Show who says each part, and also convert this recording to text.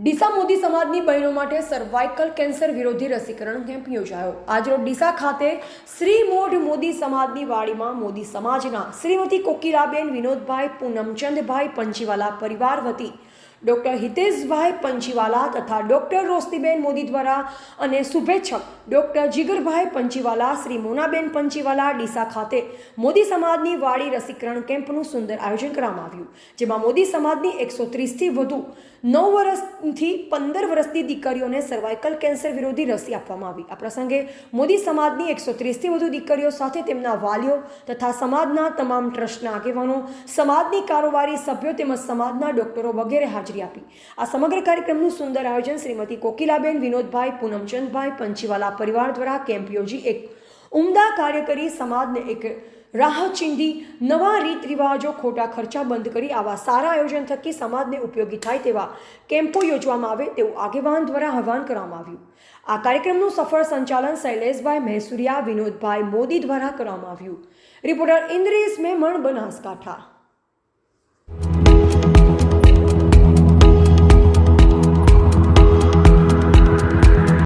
Speaker 1: ડીસા મોદી સમાજની બહેનો માટે સર્વાઇકલ કેન્સર વિરોધી રસીકરણ કેમ્પ યોજાયો. આજરોજ ડીસા ખાતે શ્રી મોઢ મોદી સમાજની વાડીમાં મોદી સમાજના શ્રીમતી કોકિલાબેન વિનોદભાઈ પૂનમચંદભાઈ પંચીવાલા પરિવાર વતી ડૉક્ટર હિતેશભાઈ પંચીવાલા તથા ડૉક્ટર રોસ્તીબેન મોદી દ્વારા અને શુભેચ્છક ડૉક્ટર જીગરભાઈ પંચીવાલા, શ્રી મોનાબેન પંચીવાલા, ડીસા ખાતે મોદી સમાજની વાડી રસીકરણ કેમ્પનું સુંદર આયોજન કરવામાં આવ્યું, જેમાં મોદી સમાજની એકસો ત્રીસથી વધુ નવ વર્ષથી પંદર વર્ષની દીકરીઓને સર્વાઇકલ કેન્સર વિરોધી રસી આપવામાં આવી. આ પ્રસંગે મોદી સમાજની એકસો ત્રીસથી વધુ દીકરીઓ સાથે તેમના વાલીઓ તથા સમાજના તમામ ટ્રસ્ટના આગેવાનો, સમાજની કારોબારી સભ્યો તેમજ સમાજના ડોક્ટરો વગેરે હાજરી આપી. આ સમગ્ર કાર્યક્રમનું સુંદર આયોજન શ્રીમતી કોકિલાબેન વિનોદભાઈ, પૂનમચંદભાઈ, પંચીવાલા પરિવાર દ્વારા કેમ્પ યોજી એક ઉમદા કાર્ય કરી સમાજને એક રાહ ચીંધી નવા રીત રિવાજો ખોટા ખર્ચા બંધ કરી આવા સારા આયોજન થકી સમાજને ઉપયોગી થાય તેવા કેમ્પો યોજવામાં આવે તેવું આગેવાન દ્વારા આહવાન કરવામાં આવ્યું. આ કાર્યક્રમનું સફળ સંચાલન શૈલેષભાઈ મહેસુરિયા, વિનોદભાઈ મોદી દ્વારા કરવામાં આવ્યું. રિપોર્ટર ઇન્દ્રેશ મેમણ, બનાસકાંઠા.